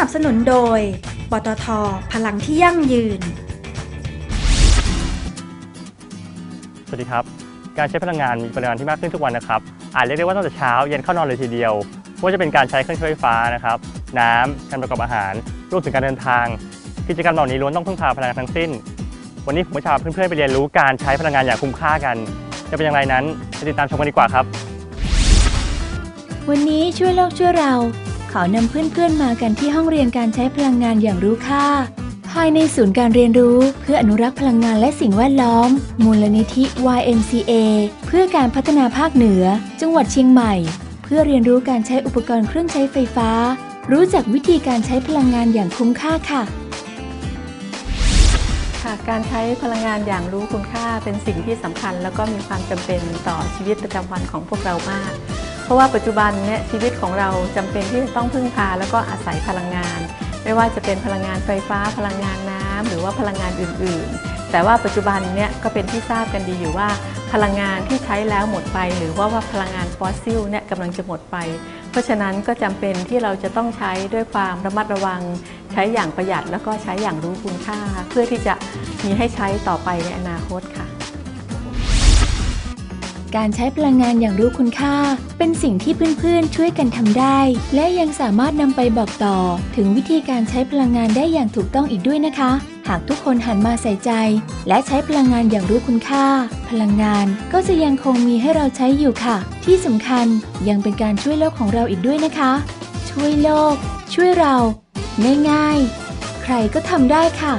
นับสนุนโดย ปตท พลังที่ยั่งยืน สวัสดีครับ การใช้พลังงานมีปริมาณที่มากขึ้นทุกวันนะครับ อาจเรียกได้ว่าตั้งแต่เช้าเย็นเข้านอนเลยทีเดียวไม่ว่าจะเป็นการใช้เครื่องใช้ไฟฟ้านะครับ น้ำการประกอบอาหาร รวมถึงการเดินทาง กิจกรรมเหล่านี้ล้วนต้องพึ่งพาพลังงานทั้งสิ้น วันนี้ผมจะพาเพื่อนๆไปเรียนรู้การใช้พลังงานอย่างคุ้มค่ากัน จะเป็นอย่างไรนั้นไปติดตามชมกันดีกว่าครับ วันนี้ช่วยโลกช่วยเรา ขอนำเพื่อนๆมากันที่ห้องเรียนการใช้พลังงานอย่างรู้ค่า ภายในศูนย์การเรียนรู้เพื่ออนุรักษ์พลังงานและสิ่งแวดล้อม มูลนิธิ YMCA เพื่อการพัฒนาภาคเหนือ จังหวัดเชียงใหม่ เพื่อเรียนรู้การใช้อุปกรณ์เครื่องใช้ไฟฟ้า รู้จักวิธีการใช้พลังงานอย่างคุ้มค่าค่ะค่ะการใช้พลังงานอย่างรู้คุณค่าเป็นสิ่งที่สำคัญ แล้วก็มีความจำเป็นต่อชีวิตประจำวันของพวกเรามาก ราะว่าปัจจุบันเนี่ยชีวิตของเราจำเป็นที่จะต้องพึ่งพาแล้วก็อาศัยพลังงาน ไม่ว่าจะเป็นพลังงานไฟฟ้า พลังงานน้ำหรือว่าพลังงานอื่น ๆ แต่ว่าปัจจุบันเนี่ยก็เป็นที่ทราบกันดีอยู่ว่า พลังงานที่ใช้แล้วหมดไป หรือว่าว่าพลังงานฟอสซิลเนี่ยกำลังจะหมดไป เพราะฉะนั้นก็จำเป็นที่เราจะต้องใช้ด้วยความระมัดระวัง ใช้อย่างประหยัดแล้วก็ใช้อย่างรู้คุณค่า เพื่อที่จะมีให้ใช้ต่อไปในอนาคตค่ะ การใช้พลังงานอย่างรู้คุณค่า เป็นสิ่งที่เพื่อนๆช่วยกันทำได้ และยังสามารถนำไปบอกต่อ ถึงวิธีการใช้พลังงานได้อย่างถูกต้องอีกด้วยนะคะ หากทุกคนหันมาใส่ใจ และใช้พลังงานอย่างรู้คุณค่า พลังงานก็จะยังคงมีให้เราใช้อยู่ค่ะ ที่สำคัญยังเป็นการช่วยโลกของเราอีกด้วยนะคะ ช่วยโลก ช่วยเราง่ายๆใครก็ทำได้ค่ะ